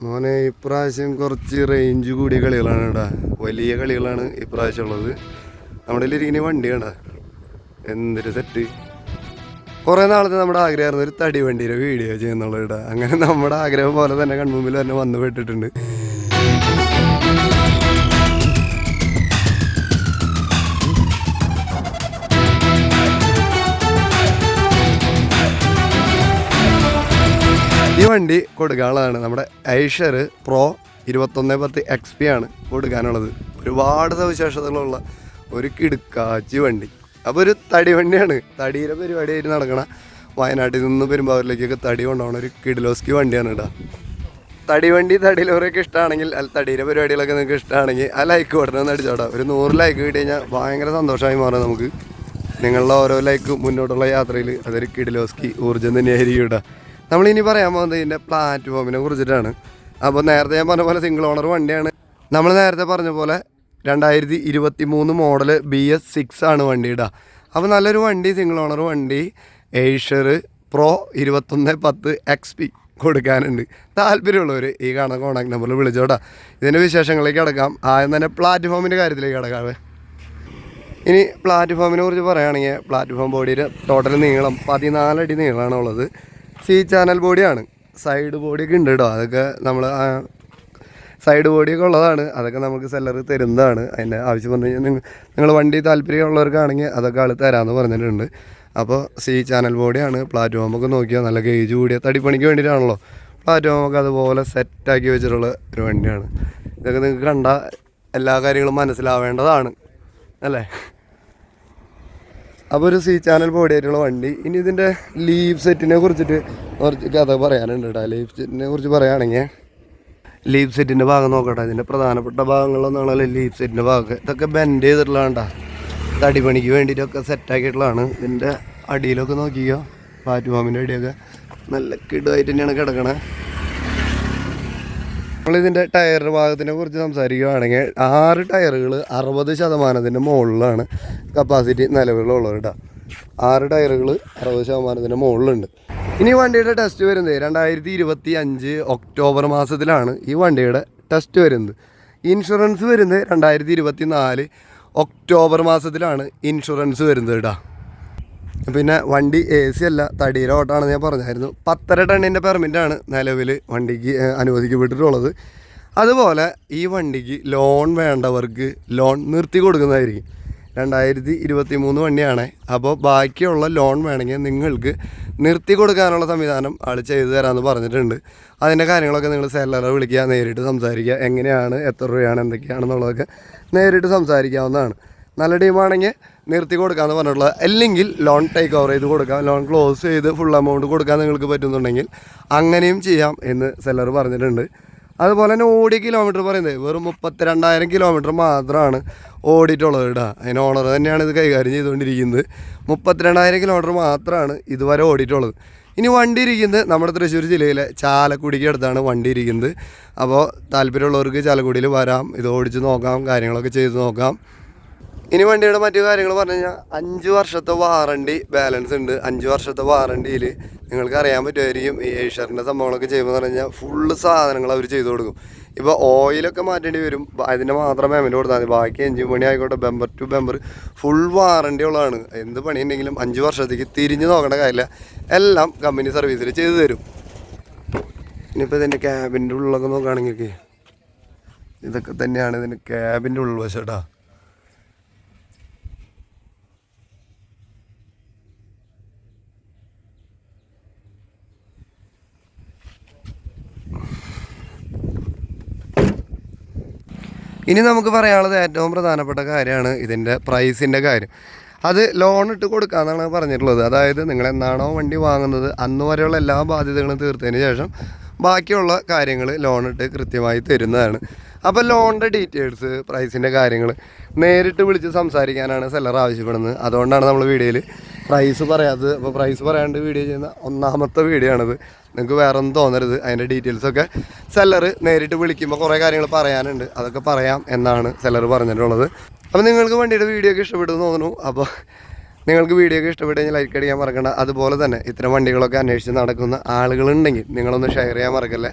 മോനെ ഇപ്രാവശ്യം കുറച്ച് റേഞ്ച് കൂടിയ കളികളാണ് കേട്ടാ വലിയ കളികളാണ് ഇപ്രാവശ്യം ഉള്ളത് നമ്മുടെ ഇരിക്കുന്ന വണ്ടി കണ്ടാ? എന്തൊരു സെറ്റ് കുറേ നാളത്തെ നമ്മുടെ ആഗ്രഹമായിരുന്നു ഒരു തടി വണ്ടിയുടെ വീഡിയോ ചെയ്യുന്നുള്ളത് കേട്ടാ അങ്ങനെ നമ്മുടെ ആഗ്രഹം പോലെ തന്നെ കൺമുമ്പിൽ തന്നെ വന്നു പെട്ടിട്ടുണ്ട്. വണ്ടി കൊടുക്കാനുള്ളതാണ് നമ്മുടെ ഐഷർ പ്രോ ഇരുപത്തൊന്ന് പത്ത് എക്സ് പി ആണ് കൊടുക്കാനുള്ളത്. ഒരുപാട് സവിശേഷതകളുള്ള ഒരു കിടുക്കാച്ചി വണ്ടി. അപ്പോൾ ഒരു തടി വണ്ടിയാണ്. തടിയിലെ പരിപാടിയായിട്ട് നടക്കണ വയനാട്ടിൽ നിന്ന് പെരുമ്പാവൂരിലേക്കൊക്കെ തടി കൊണ്ടുപോകണ ഒരു കിഡിലോസ്കി വണ്ടിയാണ് കേട്ടോ തടി വണ്ടി തടി ലോറിയൊക്കെ ഇഷ്ടമാണെങ്കിൽ അല്ല തടിയുടെ പരിപാടികളൊക്കെ നിങ്ങൾക്ക് ഇഷ്ടമാണെങ്കിൽ ആ ലൈക്ക് ഉടനെ അടിച്ചോടാ. ഒരു നൂറ് ലൈക്ക് കിട്ടി കഴിഞ്ഞാൽ ഭയങ്കര സന്തോഷമായി മാറും നമുക്ക്. നിങ്ങളുടെ ഓരോ ലൈക്ക് മുന്നോട്ടുള്ള യാത്രയിൽ അതൊരു കിഡിലോസ്കി ഊർജം തന്നെയായിരിക്കും കേട്ടോ നമ്മളിനി പറയാൻ പോകുന്നത് ഇതിന്റെ പ്ലാറ്റ്ഫോമിനെ കുറിച്ചിട്ടാണ്. അപ്പോൾ നേരത്തെ ഞാൻ പറഞ്ഞ പോലെ സിംഗിൾ ഓണർ വണ്ടിയാണ്. നമ്മൾ നേരത്തെ പറഞ്ഞ പോലെ രണ്ടായിരത്തി ഇരുപത്തി മൂന്ന് മോഡൽ ബി എസ് സിക്സ് ആണ് വണ്ടിയുടെ അപ്പോൾ നല്ലൊരു വണ്ടി സിംഗിൾ ഓണർ വണ്ടി ഏഷ്യർ പ്രോ ഇരുപത്തൊന്ന് പത്ത് എക്സ് പി കൊടുക്കാനുണ്ട്. താല്പര്യമുള്ളവർ ഈ കാണുന്ന കോൺടാക്ട് നമ്പറിൽ വിളിച്ചോട്ടാ ഇതിന്റെ വിശേഷങ്ങളിലേക്ക് കിടക്കാം. ആദ്യം തന്നെ പ്ലാറ്റ്ഫോമിന്റെ കാര്യത്തിലേക്ക് കിടക്കാവേ. ഇനി പ്ലാറ്റ്ഫോമിനെ കുറിച്ച് പറയുകയാണെങ്കിൽ പ്ലാറ്റ്ഫോം ബോഡിയുടെ ടോട്ടൽ നീളം പതിനാലടി നീളമാണ് ഉള്ളത്. സി ചാനൽ ബോഡിയാണ് സൈഡ് ബോഡിയൊക്കെ ഉണ്ട് കേട്ടോ അതൊക്കെ നമ്മൾ സൈഡ് ബോഡിയൊക്കെ ഉള്ളതാണ്. അതൊക്കെ നമുക്ക് സെല്ലർ തരുന്നതാണ്. അതിന്റെ ആവശ്യം പറഞ്ഞു കഴിഞ്ഞാൽ നിങ്ങൾ നിങ്ങൾ വണ്ടി താല്പര്യമുള്ളവർക്കാണെങ്കിൽ അതൊക്കെ ആൾ തരാമെന്ന് പറഞ്ഞിട്ടുണ്ട്. അപ്പോൾ സി ചാനൽ ബോഡിയാണ് പ്ലാറ്റ്ഫോമൊക്കെ നോക്കിയാൽ നല്ല ഗേജ് കൂടിയ തടിപ്പണിക്ക് വേണ്ടിയിട്ടാണല്ലോ പ്ലാറ്റ്ഫോമൊക്കെ അതുപോലെ സെറ്റാക്കി വെച്ചിട്ടുള്ള ഒരു വണ്ടിയാണ്. ഇതൊക്കെ നിങ്ങൾക്ക് കണ്ട എല്ലാ കാര്യങ്ങളും മനസ്സിലാവേണ്ടതാണ്. അല്ലേ? അപ്പോൾ ഒരു സി ചാനൽ ബോഡി ആയിട്ടുള്ള വണ്ടി. ഇനി ഇതിന്റെ ലീവ് സെറ്റിനെ കുറിച്ചിട്ട് കുറച്ച് കഥ പറയാനുണ്ട് കേട്ടോ ലീവ് സെറ്റിനെ കുറിച്ച് പറയുകയാണെങ്കിൽ ലീവ് സെറ്റിന്റെ ഭാഗം നോക്കട്ടെ. ഇതിന്റെ പ്രധാനപ്പെട്ട ഭാഗങ്ങളൊന്നാണല്ലോ ലീവ് സെറ്റിന്റെ ഭാഗം. ഇതൊക്കെ ബെൻഡ് ചെയ്തിട്ടുള്ളതാണ്ടാ തടിപണിക്ക് വേണ്ടിയിട്ടൊക്കെ സെറ്റാക്കിയിട്ടുള്ളതാണ് ഇതിന്റെ അടിയിലൊക്കെ നോക്കിയോ പ്ലാറ്റ്ഫോമിന്റെ അടിയൊക്കെ നല്ല കിടുവായിട്ട് തന്നെയാണ് കിടക്കണേ. നമ്മളിതിന്റെ ടയർ ഭാഗത്തിനെ കുറിച്ച് സംസാരിക്കുകയാണെങ്കിൽ ആറ് ടയറുകൾ അറുപത് ശതമാനത്തിന്റെ മുകളിലാണ് കപ്പാസിറ്റി നിലവിലുള്ളത് കേട്ടോ ആറ് ടയറുകൾ അറുപത് ശതമാനത്തിന്റെ മുകളിലുണ്ട്. ഇനി വണ്ടിയുടെ ടെസ്റ്റ് വരുന്നത് രണ്ടായിരത്തി ഇരുപത്തി അഞ്ച് ഒക്ടോബർ മാസത്തിലാണ് ഈ വണ്ടിയുടെ ടെസ്റ്റ് വരുന്നത്. ഇൻഷുറൻസ് വരുന്നത് രണ്ടായിരത്തി ഇരുപത്തി നാല് ഒക്ടോബർ മാസത്തിലാണ് ഇൻഷുറൻസ് വരുന്നത് കേട്ടോ പിന്നെ വണ്ടി എ സി അല്ല തടിയിലെ ഓട്ടാണെന്ന് ഞാൻ പറഞ്ഞായിരുന്നു. പത്തര ടണ്ണിന്റെ പെർമിറ്റാണ് നിലവിൽ വണ്ടിക്ക് അനുവദിക്കപ്പെട്ടിട്ടുള്ളത്. അതുപോലെ ഈ വണ്ടിക്ക് ലോൺ വേണ്ടവർക്ക് ലോൺ നിർത്തി കൊടുക്കുന്നതായിരിക്കും. രണ്ടായിരത്തി ഇരുപത്തി മൂന്ന് വണ്ടിയാണ്. അപ്പോൾ ബാക്കിയുള്ള ലോൺ വേണമെങ്കിൽ നിങ്ങൾക്ക് നിർത്തി കൊടുക്കാനുള്ള സംവിധാനം ആൾ ചെയ്തു തരാമെന്ന് പറഞ്ഞിട്ടുണ്ട്. അതിന്റെ കാര്യങ്ങളൊക്കെ നിങ്ങൾ സെല്ലറെ വിളിക്കുക നേരിട്ട് സംസാരിക്കുക എങ്ങനെയാണ് എത്ര രൂപയാണ് എന്തൊക്കെയാണെന്നുള്ളതൊക്കെ നേരിട്ട് സംസാരിക്കാവുന്നതാണ്. നല്ല ടീമാണെങ്കിൽ നിർത്തി കൊടുക്കാന്ന് പറഞ്ഞിട്ടുള്ളത് അല്ലെങ്കിൽ ലോൺ ടേക്ക് ഓവർ ചെയ്ത് കൊടുക്കാം. ലോൺ ക്ലോസ് ചെയ്ത് ഫുൾ എമൗണ്ട് കൊടുക്കാൻ നിങ്ങൾക്ക് പറ്റുന്നുണ്ടെങ്കിൽ അങ്ങനെയും ചെയ്യാം എന്ന് സെല്ലർ പറഞ്ഞിട്ടുണ്ട്. അതുപോലെ തന്നെ ഓടിയ കിലോമീറ്റർ പറയുന്നത് വെറും മുപ്പത്തിരണ്ടായിരം കിലോമീറ്റർ മാത്രമാണ് ഓടിയിട്ടുള്ളത് കേട്ടോ അതിന് ഓണർ തന്നെയാണ് ഇത് കൈകാര്യം ചെയ്തുകൊണ്ടിരിക്കുന്നത്. മുപ്പത്തിരണ്ടായിരം കിലോമീറ്റർ മാത്രമാണ് ഇതുവരെ ഓടിയിട്ടുള്ളത്. ഇനി വണ്ടി ഇരിക്കുന്നത് നമ്മുടെ തൃശ്ശൂർ ജില്ലയിലെ ചാലക്കുടിക്ക് അടുത്താണ് വണ്ടി ഇരിക്കുന്നത്. അപ്പോൾ താല്പര്യമുള്ളവർക്ക് ചാലക്കുടിയിൽ വരാം. ഇത് ഓടിച്ച് നോക്കാം കാര്യങ്ങളൊക്കെ ചെയ്ത് നോക്കാം. ഇനി വണ്ടിയുടെ മറ്റു കാര്യങ്ങൾ പറഞ്ഞു കഴിഞ്ഞാൽ അഞ്ച് വർഷത്തെ വാറണ്ടി ബാലൻസ് ഉണ്ട്. അഞ്ച് വർഷത്തെ വാറണ്ടിയിൽ നിങ്ങൾക്ക് അറിയാൻ പറ്റുമായിരിക്കും ഈ ഏഷ്യറിന്റെ സംഭവങ്ങളൊക്കെ ചെയ്യുമ്പോൾ പറഞ്ഞു കഴിഞ്ഞാൽ ഫുള്ള് സാധനങ്ങൾ അവർ ചെയ്തു കൊടുക്കും. ഇപ്പോൾ ഓയിലൊക്കെ മാറ്റേണ്ടി വരും. അതിന്റെ മാത്രം പേയ്മെന്റ് കൊടുത്താൽ മതി. ബാക്കി എഞ്ചിൻ പണി ആയിക്കോട്ടെ bumper to bumper full warranty ഉള്ളതാണ്. എന്ത് പണി ഉണ്ടെങ്കിലും അഞ്ച് വർഷത്തേക്ക് തിരിഞ്ഞു നോക്കേണ്ട കാര്യമില്ല. എല്ലാം കമ്പനി സർവീസിൽ ചെയ്തു തരും. ഇനിയിപ്പോൾ ഇതിന്റെ ക്യാബിന്റെ ഉള്ളിലൊക്കെ നോക്കുകയാണെങ്കിൽ ഇതൊക്കെ തന്നെയാണ് ഇതിന്റെ ക്യാബിന്റെ ഉൾവശം കേട്ടോ ഇനി നമുക്ക് പറയാനുള്ളത് ഏറ്റവും പ്രധാനപ്പെട്ട കാര്യമാണ് ഇതിന്റെ പ്രൈസിന്റെ കാര്യം. അത് ലോൺ ഇട്ട് കൊടുക്കാമെന്നാണ് പറഞ്ഞിട്ടുള്ളത്. അതായത് നിങ്ങൾ എന്നാണോ വണ്ടി വാങ്ങുന്നത് അന്ന് വരെയുള്ള എല്ലാ ബാധ്യതകളും തീർത്തതിന് ശേഷം ബാക്കിയുള്ള കാര്യങ്ങൾ ലോൺ ഇട്ട് കൃത്യമായി തരുന്നതാണ്. അപ്പോൾ ലോണിന്റെ ഡീറ്റെയിൽസ് പ്രൈസിന്റെ കാര്യങ്ങൾ നേരിട്ട് വിളിച്ച് സംസാരിക്കാനാണ് സെല്ലർ ആവശ്യപ്പെടുന്നത്. അതുകൊണ്ടാണ് നമ്മൾ വീഡിയോയിൽ പ്രൈസ് പറയാത്തത് അപ്പോൾ പ്രൈസ് പറയാണ്ട് വീഡിയോ ചെയ്യുന്ന ഒന്നാമത്തെ വീഡിയോ ആണിത്. നിങ്ങൾക്ക് വേറെ ഒന്നും തോന്നരുത് അതിന്റെ ഡീറ്റെയിൽസൊക്കെ സെല്ലർ നേരിട്ട് വിളിക്കുമ്പോൾ കുറേ കാര്യങ്ങൾ പറയാനുണ്ട്. അതൊക്കെ പറയാം എന്നാണ് സെല്ലർ പറഞ്ഞിട്ടുള്ളത്. അപ്പോൾ നിങ്ങൾക്ക് വണ്ടിയുടെ വീഡിയോ ഒക്കെ ഇഷ്ടപ്പെട്ടു തോന്നുന്നു. അപ്പോൾ നിങ്ങൾക്ക് വീഡിയോ ഒക്കെ ഇഷ്ടപ്പെട്ട് കഴിഞ്ഞാൽ ലൈക്ക് അടിക്കാൻ മറക്കണ്ട. അതുപോലെ തന്നെ ഇത്തരം വണ്ടികളൊക്കെ അന്വേഷിച്ച് നടക്കുന്ന ആളുകളുണ്ടെങ്കിൽ നിങ്ങളൊന്ന് ഷെയർ ചെയ്യാൻ മറക്കല്ലേ?